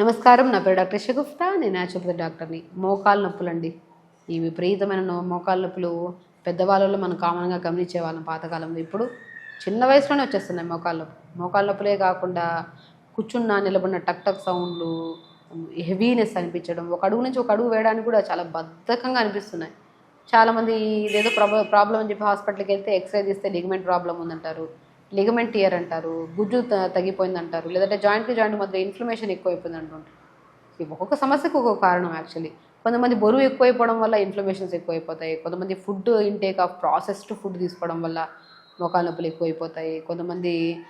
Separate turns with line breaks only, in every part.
నమస్కారం. నా పేరు డాక్టర్ షగుఫ్తా నేను న్యాచురోపతి డాక్టర్ని. మోకాలు నొప్పులండి. ఈ విపరీతమైన మోకాలు నొప్పులు పెద్దవాళ్ళలో మనం కామన్గా గమనించే వాళ్ళం పాతకాలంలో. ఇప్పుడు చిన్న వయసులోనే వచ్చేస్తున్నాయి మోకాలు నొప్పులు. మోకాలు నొప్పులే కాకుండా కూర్చున్న నిలబడిన టక్ టక్ సౌండ్లు హెవీనెస్ అనిపించడం ఒక అడుగు నుంచి ఒక అడుగు వేయడానికి కూడా చాలా బద్ధకంగా అనిపిస్తున్నాయి. చాలామంది ఇదేదో ప్రాబ్లం ప్రాబ్లం అని చెప్పి హాస్పిటల్కి వెళ్తే ఎక్స్రే తీస్తే లిగమెంట్ ప్రాబ్లం ఉందంటారు. లిగమెంట్ టియర్ అంటారు గుజ్జు త- తగ్గిపోయింది అంటారు లేదంటే జాయింట్కి జాయింట్ మధ్య ఇన్ఫ్లమేషన్ ఎక్కువైపోయింది అంటుంటారు. ఇవి ఒక్కొక్క సమస్యకు ఒక్కొక్క కారణం యాక్చువల్లీ కొంతమంది బరువు ఎక్కువైపోవడం వల్ల ఇన్ఫ్లమేషన్స్ ఎక్కువైపోతాయి కొంతమంది food intake of processed food తీసుకోవడం వల్ల మోకాల నొప్పులు ఎక్కువైపోతాయి కొంతమంది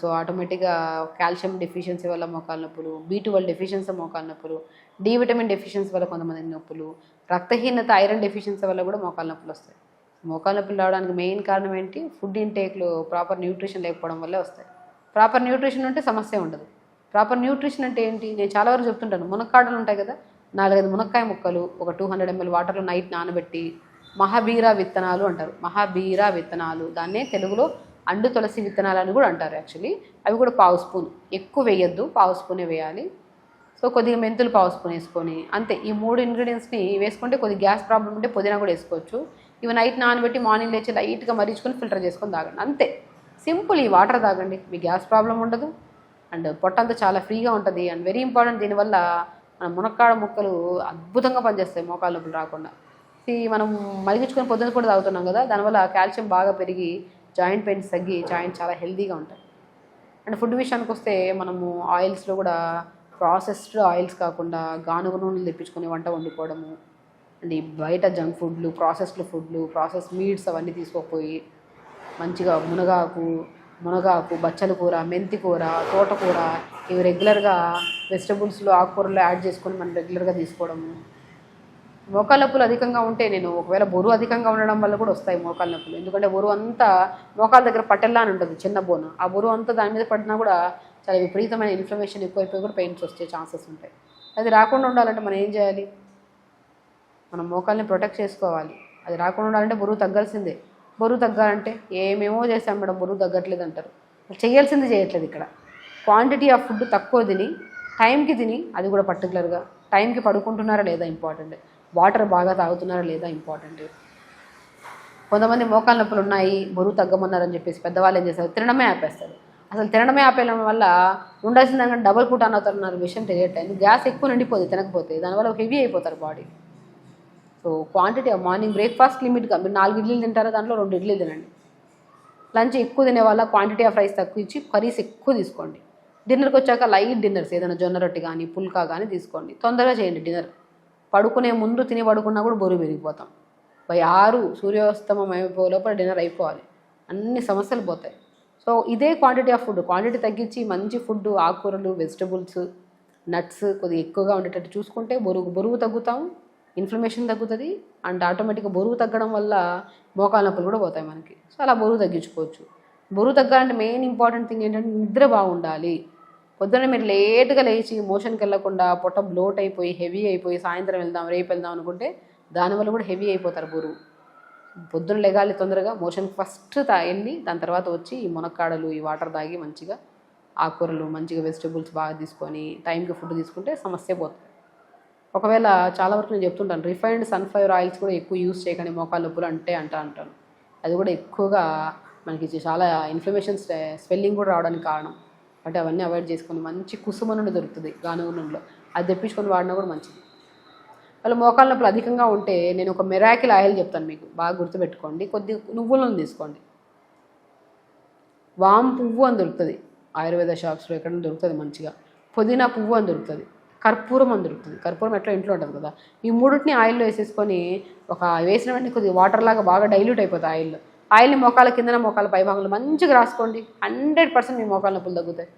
సో ఆటోమేటిక్గా కాల్షియం డెఫిషియన్సీ వల్ల మోకాలు నొప్పులు బీ ట్వెల్వ్ డెఫిషియన్సీ మోకాలు నొప్పులు డి విటమిన్ డెఫిషియన్సీ వల్ల కొంతమంది నొప్పులు రక్తహీనత ఐరన్ డెఫిషియన్సీ వల్ల కూడా మోకాలు నొప్పులు వస్తాయి. మోకాలు నొప్పులు రావడానికి మెయిన్ కారణం ఏంటి? ఫుడ్ ఇంటేక్లు ప్రాపర్ న్యూట్రిషన్ లేకపోవడం వల్లే వస్తాయి. ప్రాపర్ న్యూట్రిషన్ ఉంటే సమస్య ఉండదు. ప్రాపర్ న్యూట్రిషన్ అంటే ఏంటి? నేను చాలా వరకు చెప్తుంటాను. మునక్కాడలు ఉంటాయి కదా నాలుగైదు మునక్కాయ ముక్కలు ఒక టూ హండ్రెడ్ ఎంఎల్ వాటర్లో నైట్ నానబెట్టి మహాబీరా విత్తనాలు అంటారు. మహాబీరా విత్తనాలు. దాన్నే తెలుగులో అండు తులసి విత్తనాలు అని కూడా అంటారు యాక్చువల్లీ అవి కూడా పావు స్పూన్. ఎక్కువ వేయొద్దు. పావు స్పూనే వేయాలి. సో కొద్దిగా మెంతులు పావు స్పూన్ వేసుకొని అంతే. ఈ మూడు ఇంగ్రీడియంట్స్ని వేసుకుంటే కొద్దిగా గ్యాస్ ప్రాబ్లం ఉంటే పుదీనా కూడా వేసుకోవచ్చు. ఇవి నైట్ నానబెట్టి మార్నింగ్ లేచి లైట్గా మరిచుకొని ఫిల్టర్ చేసుకొని తాగండి. అంతే. సింపుల్ ఈ వాటర్ తాగండి. మీ గ్యాస్ ప్రాబ్లం ఉండదు. అండ్ పొట్టంతా చాలా ఫ్రీగా ఉంటుంది. అండ్ వెరీ ఇంపార్టెంట్ దీనివల్ల మన మునక్కాడ ముక్కలు అద్భుతంగా పనిచేస్తాయి మోకాలు నొప్పులు రాకుండా. ఈ మనం మరిగించుకొని పొద్దున కూడా తాగుతున్నాం కదా దానివల్ల కాల్షియం బాగా పెరిగి జాయింట్ పెయిన్స్ తగ్గి జాయింట్ చాలా హెల్దీగా ఉంటాయి. అండ్ ఫుడ్ విషయానికి వస్తే మనము ఆయిల్స్లో కూడా ప్రాసెస్డ్ ఆయిల్స్ కాకుండా గానుగ నూనెలు తెప్పించుకొని వంట వండుకోవడము అండ్ ఈ బయట జంక్ ఫుడ్లు ప్రాసెస్డ్ ఫుడ్లు ప్రాసెస్ మీట్స్ అవన్నీ తీసుకోకపోయి మంచిగా మునగాకు మునగాకు బచ్చల కూర మెంతి కూర తోటకూర ఇవి రెగ్యులర్గా వెజిటబుల్స్లో ఆకుకూరలో యాడ్ చేసుకొని మనం రెగ్యులర్గా తీసుకోవడము మోకాళ్ళ నొప్పులు అధికంగా ఉంటే నేను ఒకవేళ బరువు అధికంగా ఉండడం వల్ల కూడా వస్తాయి మోకాళ్ళ నొప్పులు. ఎందుకంటే బరువు అంతా మోకాళ్ళ దగ్గర పట్టెల్లా అని ఉంటుంది చిన్న బోన్. ఆ బరువు అంతా దాని మీద పడినా కూడా చాలా విపరీతమైన ఇన్ఫ్లమేషన్ ఎక్కువైపోయి కూడా పెయిన్స్ వచ్చే ఛాన్సెస్ ఉంటాయి. అది రాకుండా ఉండాలంటే మనం ఏం చేయాలి? మనం మోకాల్ని ప్రొటెక్ట్ చేసుకోవాలి. అది రాకుండా ఉండాలంటే బరువు తగ్గాల్సిందే. బరువు తగ్గాలంటే ఏమేమో చేసాం మేడం బరువు తగ్గట్లేదు అంటారు. చేయాల్సింది చేయట్లేదు ఇక్కడ. క్వాంటిటీ ఆఫ్ ఫుడ్ తక్కువ తిని టైంకి తిని అది కూడా పర్టికులర్గా టైంకి పడుకుంటున్నారా లేదా ఇంపార్టెంట్ వాటర్ బాగా తాగుతున్నారా లేదా ఇంపార్టెంట్ కొంతమంది మోకాలు నొప్పులు ఉన్నాయి బరువు తగ్గమన్నారని చెప్పేసి పెద్దవాళ్ళు ఏం చేస్తారు? తినడమే ఆపేస్తారు. అసలు తినడమే ఆపేయడం వల్ల ఉండాల్సిన దానికంటే డబుల్ కుటాన్ అవుతారన్న విషయం తెలియట్లేదు. గ్యాస్ ఎక్కువ నిండిపోతుంది తినకపోతే దానివల్ల హెవీ అయిపోతారు body so quantity morning breakfast లిమిట్గా మీరు నాలుగు ఇడ్లీలు తింటారా? దాంట్లో రెండు ఇడ్లీలు తినండి. లంచ్ ఎక్కువ తినే వాళ్ళ క్వాంటిటీ ఆఫ్ రైస్ తక్కువ ఇచ్చి కర్రీస్ ఎక్కువ తీసుకోండి. డిన్నర్కి వచ్చాక లైట్ డిన్నర్స్ ఏదైనా జొన్న రొట్టె కానీ పుల్కా కానీ తీసుకోండి. తొందరగా చేయండి డిన్నర్ పడుకునే ముందు తిని పడుకున్నా కూడా బరువు పెరిగిపోతాం. బై ఆరు సూర్యాస్తమం అయిపో లోపల డిన్నర్ అయిపోవాలి. అన్ని సమస్యలు పోతాయి. సో ఇదే క్వాంటిటీ ఆఫ్ ఫుడ్ క్వాంటిటీ తగ్గించి మంచి ఫుడ్ ఆకుకూరలు వెజిటబుల్స్ నట్స్ కొద్దిగా ఎక్కువగా ఉండేటట్టు చూసుకుంటే బరువు బరువు తగ్గుతాం ఇన్ఫ్లమేషన్ తగ్గుతుంది అండ్ ఆటోమేటిక్గా బరువు తగ్గడం వల్ల మోకాల నొప్పులు కూడా పోతాయి మనకి. సో అలా బరువు తగ్గించుకోవచ్చు. బరువు తగ్గాలంటే మెయిన్ ఇంపార్టెంట్ థింగ్ ఏంటంటే నిద్ర బాగుండాలి. పొద్దున్న మీరు లేట్గా లేచి మోషన్కి వెళ్ళకుండా పొట్ట బ్లోట్ అయిపోయి హెవీ అయిపోయి సాయంత్రం వెళ్దాం రేపు వెళ్దాం అనుకుంటే దానివల్ల కూడా హెవీ అయిపోతారు బరువు. పొద్దున లెగాలి తొందరగా మోషన్ ఫస్ట్ తా వెళ్ళి దాని తర్వాత వచ్చి ఈ మునక్కాడలు ఈ వాటర్ తాగి మంచిగా ఆకుకూరలు మంచిగా వెజిటబుల్స్ బాగా తీసుకొని టైంకి ఫుడ్ తీసుకుంటే సమస్య పోతుంది. ఒకవేళ చాలా వరకు నేను చెప్తుంటాను రిఫైన్డ్ సన్ఫ్లవర్ ఆయిల్స్ కూడా ఎక్కువ యూస్ చేయకండి మోకాలు నొప్పులు అంటే అంట అంటాను. అది కూడా ఎక్కువగా మనకి చాలా ఇన్ఫ్లమేషన్ స్వెల్లింగ్ కూడా రావడానికి కారణం. అంటే అవన్నీ అవాయిడ్ చేసుకొని మంచి కుసుమ నుండి దొరుకుతుంది గానుగు నుండిలో అది తెప్పించుకొని వాడినా కూడా మంచిది. వాళ్ళ మోకాళ్ళ నొప్పులు అధికంగా ఉంటే నేను ఒక మెరాకిల్ ఆయిల్ చెప్తాను మీకు బాగా గుర్తుపెట్టుకోండి. కొద్ది నువ్వుల నూనె తీసుకోండి. వామ్ పువ్వు అని దొరుకుతుంది. ఆయుర్వేద షాప్స్లో ఎక్కడ దొరుకుతుంది మంచిగా. పుదీనా పువ్వు అని దొరుకుతుంది. కర్పూరం అని దొరుకుతుంది కర్పూరం ఎట్లా ఇంట్లో ఉంటుంది కదా. ఈ మూడింటిని ఆయిల్లో వేసేసుకొని ఒక వేసిన వెంటనే కొద్దిగా వాటర్ లాగా బాగా డైల్యూట్ అయిపోతుంది ఆయిల్ ఆయిల్ని మోకాల కిందన మోకాల పైభాగంలో మంచిగా రాసుకోండి. హండ్రెడ్ పర్సెంట్ మీ మోకాల నొప్పులు తగ్గుతాయి.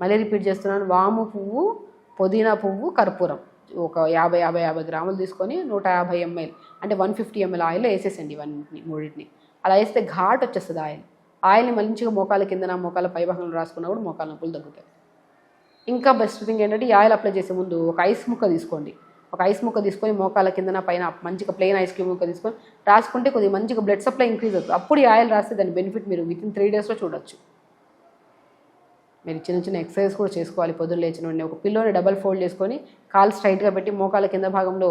మళ్ళీ రిపీట్ చేస్తున్నాను. వాము పువ్వు పుదీనా పువ్వు కర్పూరం. ఒక యాభై యాభై యాభై గ్రాములు తీసుకొని నూట యాభై ఎంఎల్ అంటే వన్ ఫిఫ్టీ ఎంఎల్ ఆయిల్లో వేసేసండి ఇవన్నీ మూడింటిని. అలా వేస్తే ఘాట్ వచ్చేస్తుంది ఆయిల్. ఆయిల్ని మంచిగా మోకాల కిందన మోకాల పైభాగంలో రాసుకున్నప్పుడు మోకాల నొప్పులు తగ్గుతాయి. ఇంకా బెస్ట్ థింగ్ ఏంటంటే ఈ ఆయిల్ అప్లై చేసే ముందు ఒక ఐస్ ముక్క తీసుకోండి. ఒక ఐస్ ముక్క తీసుకొని మోకాల కిందన పైన మంచిగా ప్లెయిన్ ఐస్ క్రీమ్ ముక్క తీసుకొని రాసుకుంటే కొద్దిగా మంచిగా బ్లడ్ సప్లై ఇంక్రీజ్ అవుతుంది. అప్పుడు ఈ ఆయిల్ రాస్తే దాని బెనిఫిట్ మీరు విత్ ఇన్ త్రీ డేస్లో చూడొచ్చు. మీరు చిన్న చిన్న ఎక్సర్సైజ్ కూడా చేసుకోవాలి. పొద్దున్న లేచిన వెంటనే ఒక పిల్లోని డబల్ ఫోల్డ్ చేసుకొని కాలు స్ట్రైట్గా పెట్టి మోకాల కింద భాగంలో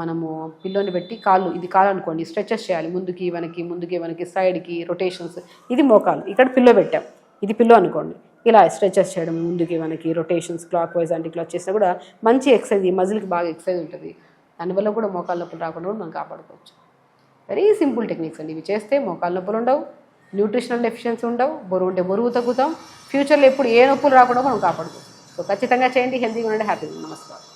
మనము పిల్లోని పెట్టి కాళ్ళు ఇది కాలు అనుకోండి స్ట్రెచెస్ చేయాలి. ముందుకి వెనక్కి ముందుకి వెనక్కి సైడ్కి రొటేషన్స్ ఇది మోకాలు ఇక్కడ పిల్లో పెట్టాం. ఇది పిల్లో అనుకోండి. ఇలా స్ట్రెచెస్ చేయడం ముందుకి మనకి రొటేషన్స్ క్లాక్ వైజ్ అంటే క్లాక్ చేసినా కూడా మంచి ఎక్సర్సైజ్ ఈ మజిల్కి బాగా ఎక్సర్సైజ్ ఉంటుంది. దానివల్ల కూడా మోకాళ్ళ నొప్పులు రాకుండా కూడా మనం కాపాడుకోవచ్చు. వెరీ సింపుల్ టెక్నిక్స్ అండి. ఇవి చేస్తే మోకాళ్ళ నొప్పులు ఉండవు న్యూట్రిషనల్ డెఫిషియన్సీ ఉండవు బరువు ఉంటే బరువు తగ్గుతాం. ఫ్యూచర్లో ఎప్పుడు ఏ నొప్పులు రాకుండా మనం కాపాడుకోవచ్చు. సో ఖచ్చితంగా చేయండి. హెల్తీగా ఉండండి. హ్యాపీగా నమస్కారం.